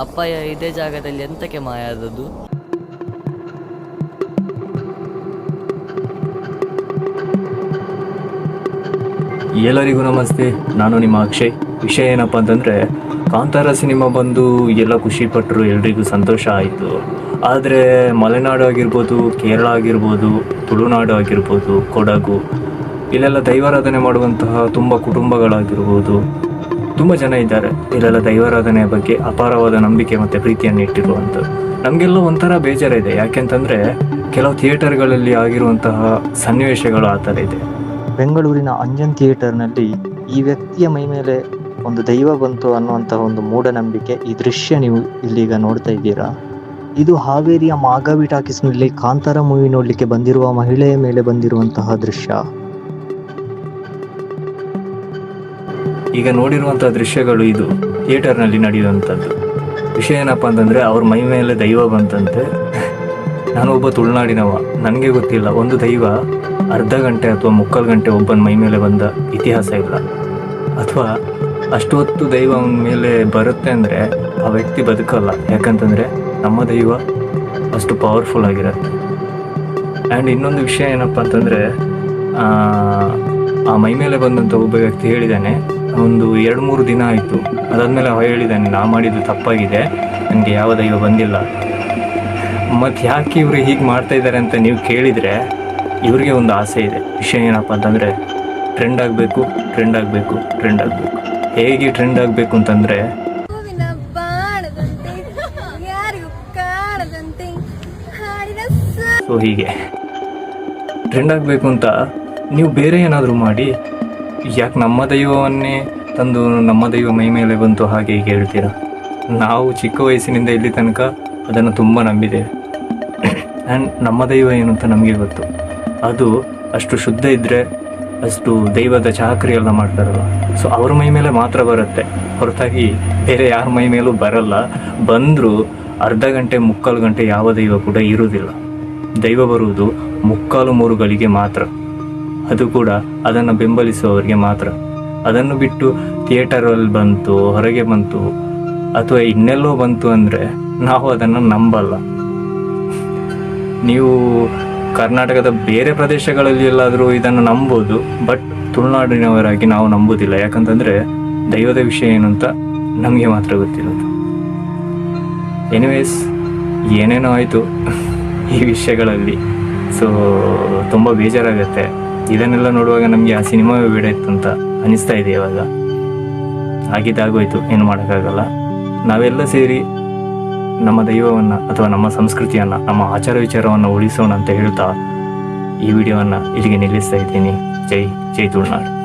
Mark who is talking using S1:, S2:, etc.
S1: ಅಪ್ಪಯ್ಯ ಇದೇ ಜಾಗದಲ್ಲಿ ಎಂತಕ್ಕೆ ಮಾಯ ಆದದ್ದು
S2: ಎಲ್ಲರಿಗೂ ನಮಸ್ತೆ. ನಾನು ನಿಮ್ಮ ಅಕ್ಷಯ್. ವಿಷಯ ಏನಪ್ಪ ಅಂತಂದರೆ, ಕಾಂತಾರ ಸಿನಿಮಾ ಬಂದು ಎಲ್ಲ ಖುಷಿ ಪಟ್ಟರು ಎಲ್ರಿಗೂ ಸಂತೋಷ ಆಯಿತು. ಆದರೆ ಮಲೆನಾಡು ಆಗಿರ್ಬೋದು, ಕೇರಳ ಆಗಿರ್ಬೋದು, ತುಳುನಾಡು ಆಗಿರ್ಬೋದು, ಕೊಡಗು, ಇಲ್ಲೆಲ್ಲ ದೈವಾರಾಧನೆ ಮಾಡುವಂತಹ ತುಂಬ ಕುಟುಂಬಗಳಾಗಿರ್ಬೋದು ತುಂಬ ಜನ ಇದ್ದಾರೆ. ಇಲ್ಲೆಲ್ಲ ದೈವಾರಾಧನೆಯ ಬಗ್ಗೆ ಅಪಾರವಾದ ನಂಬಿಕೆ ಮತ್ತು ಪ್ರೀತಿಯನ್ನು ಇಟ್ಟಿರುವಂಥದ್ದು. ನಮಗೆಲ್ಲ ಒಂಥರ ಬೇಜಾರಿದೆ. ಯಾಕೆಂತಂದರೆ ಕೆಲವು ಥಿಯೇಟರ್ಗಳಲ್ಲಿ ಆಗಿರುವಂತಹ ಸನ್ನಿವೇಶಗಳು ಆ ಥರ ಇದೆ.
S3: ಬೆಂಗಳೂರಿನ ಅಂಜನ್ ಥಿಯೇಟರ್ನಲ್ಲಿ ಈ ವ್ಯಕ್ತಿಯ ಮೈ ಮೇಲೆ ಒಂದು ದೈವ ಬಂತು ಅನ್ನುವಂತಹ ಒಂದು ಮೂಢನಂಬಿಕೆ ಈ ದೃಶ್ಯ ನೀವು ಇಲ್ಲಿಗ ನೋಡ್ತಾ ಇದ್ದೀರಾ? ಇದು ಹಾವೇರಿಯ ಮಾಗಾವಿ ಟಾಕೀಸ್ನಲ್ಲಿ ಕಾಂತಾರ ಮೂವಿ ನೋಡಲಿಕ್ಕೆ ಬಂದಿರುವ ಮಹಿಳೆಯ ಮೇಲೆ ಬಂದಿರುವಂತಹ ದೃಶ್ಯ.
S2: ಈಗ ನೋಡಿರುವಂಥ ದೃಶ್ಯಗಳು ಇದು. ಥಿಯೇಟರ್ನಲ್ಲಿ ನಡೆಯುವಂಥದ್ದು ವಿಷಯ ಏನಪ್ಪ ಅಂತಂದರೆ ಅವ್ರ ಮೈ ಮೇಲೆ ದೈವ ಬಂತಂತೆ. ನಾನು ಒಬ್ಬ ತುಳುನಾಡಿನವ. ನನಗೆ ಗೊತ್ತಿಲ್ಲ. ಒಂದು ದೈವ ಅರ್ಧ ಗಂಟೆ ಅಥವಾ ಮುಕ್ಕಾಲು ಗಂಟೆ ಒಬ್ಬನ ಮೈ ಮೇಲೆ ಬಂದ ಇತಿಹಾಸ ಇಲ್ಲ ಅಥವಾ ಅಷ್ಟು ಹೊತ್ತು ದೈವ ಅವನ ಮೇಲೆ ಬರುತ್ತೆ ಅಂದರೆ ಆ ವ್ಯಕ್ತಿ ಬದುಕಲ್ಲ. ಯಾಕಂತಂದರೆ ನಮ್ಮ ದೈವ ಅಷ್ಟು ಪವರ್ಫುಲ್ ಆಗಿರುತ್ತೆ. ಆ್ಯಂಡ್ ಇನ್ನೊಂದು ವಿಷಯ ಏನಪ್ಪ ಅಂತಂದರೆ, ಆ ಮೈ ಮೇಲೆ ಬಂದಂಥ ಒಬ್ಬ ವ್ಯಕ್ತಿ ಹೇಳಿದ್ದಾನೆ ಒಂದು ಎರಡು ಮೂರು ದಿನ ಆಯಿತು. ಅದಾದಮೇಲೆ ಅವ ಹೇಳಿದ್ದಾನೆ ನಾ ಮಾಡಿದ್ದು ತಪ್ಪಾಗಿದೆ. ನನಗೆ ಯಾವ ದೈವ ಬಂದಿಲ್ಲ. ಮತ್ತು ಯಾಕೆ ಇವರು ಹೀಗೆ ಮಾಡ್ತಾ ಇದ್ದಾರೆ ಅಂತ ನೀವು ಕೇಳಿದರೆ ಇವರಿಗೆ ಒಂದು ಆಸೆ ಇದೆ. ವಿಷಯ ಏನಪ್ಪ ಅಂತಂದರೆ ಟ್ರೆಂಡ್ ಆಗಬೇಕು ಟ್ರೆಂಡ್ ಆಗಬೇಕು ಟ್ರೆಂಡ್ ಆಗಬೇಕು. ಹೇಗೆ ಟ್ರೆಂಡ್ ಆಗಬೇಕು ಅಂತಂದರೆ
S4: ಸೊ
S2: ಹೀಗೆ. ಟ್ರೆಂಡ್ ಆಗಬೇಕು ಅಂತ ನೀವು ಬೇರೆ ಏನಾದರೂ ಮಾಡಿ. ಯಾಕೆ ನಮ್ಮ ದೈವವನ್ನೇ ತಂದು ನಮ್ಮ ದೈವ ಮೈ ಮೇಲೆ ಬಂತು ಹಾಗೆ ಹೀಗೆ ಹೇಳ್ತೀರಾ? ನಾವು ಚಿಕ್ಕ ವಯಸ್ಸಿನಿಂದ ಇಲ್ಲಿ ತನಕ ಅದನ್ನು ತುಂಬ ನಂಬಿದೆ ಆ್ಯಂಡ್ ನಮ್ಮ ದೈವ ಏನು ಅಂತ ನಮಗೆ ಗೊತ್ತು. ಅದು ಅಷ್ಟು ಶುದ್ಧ ಇದ್ದರೆ ಅಷ್ಟು ದೈವದ ಚಾಕರಿ ಎಲ್ಲ ಮಾಡ್ತಾರಲ್ಲ ಸೊ ಅವ್ರ ಮೈ ಮೇಲೆ ಮಾತ್ರ ಬರುತ್ತೆ. ಹೊರತಾಗಿ ಬೇರೆ ಯಾರ ಮೈ ಮೇಲೂ ಬರಲ್ಲ. ಬಂದರೂ ಅರ್ಧ ಗಂಟೆ, ಮುಕ್ಕಾಲು ಗಂಟೆ ಯಾವ ದೈವ ಕೂಡ ಇರುವುದಿಲ್ಲ. ದೈವ ಬರುವುದು ಮುಕ್ಕಾಲು ಮೂರುಗಳಿಗೆ ಮಾತ್ರ. ಅದು ಕೂಡ ಅದನ್ನು ಬೆಂಬಲಿಸುವವರಿಗೆ ಮಾತ್ರ. ಅದನ್ನು ಬಿಟ್ಟು ಥಿಯೇಟರಲ್ಲಿ ಬಂತು, ಹೊರಗೆ ಬಂತು, ಅಥವಾ ಇನ್ನೆಲ್ಲೋ ಬಂತು ಅಂದರೆ ನಾವು ಅದನ್ನು ನಂಬಲ್ಲ. ನೀವು ಕರ್ನಾಟಕದ ಬೇರೆ ಪ್ರದೇಶಗಳಲ್ಲಿ ಎಲ್ಲಾದರೂ ಇದನ್ನು ನಂಬೋದು, ಬಟ್ ತುಳುನಾಡಿನವರಾಗಿ ನಾವು ನಂಬುದಿಲ್ಲ. ಯಾಕಂತಂದರೆ ದೈವದ ವಿಷಯ ಏನು ಅಂತ ನಮಗೆ ಮಾತ್ರ ಗೊತ್ತಿರೋದು. ಎನಿವೇಸ್ ಏನೇನೋ ಆಯಿತು ಈ ವಿಷಯಗಳಲ್ಲಿ. ಸೊ ತುಂಬ ಬೇಜಾರಾಗುತ್ತೆ. ಇದನ್ನೆಲ್ಲ ನೋಡುವಾಗ ನಮಗೆ ಆ ಸಿನಿಮಾವೇ ಬೇಡ ಅಂತ ಅನಿಸ್ತಾ ಇದೆ ಇವಾಗ. ಆಗಿದ್ದಾಗೋಯ್ತು, ಏನು ಮಾಡೋಕ್ಕಾಗಲ್ಲ. ನಾವೆಲ್ಲ ಸೇರಿ ನಮ್ಮ ದೈವವನ್ನು ಅಥವಾ ನಮ್ಮ ಸಂಸ್ಕೃತಿಯನ್ನು, ನಮ್ಮ ಆಚಾರ ವಿಚಾರವನ್ನು ಉಳಿಸೋಣ ಅಂತ ಹೇಳ್ತಾ ಈ ವಿಡಿಯೋವನ್ನು ಇಲ್ಲಿಗೆ ನಿಲ್ಲಿಸ್ತಾ ಇದ್ದೀನಿ. ಜೈ ಜೈ ತುಳುನಾಡು.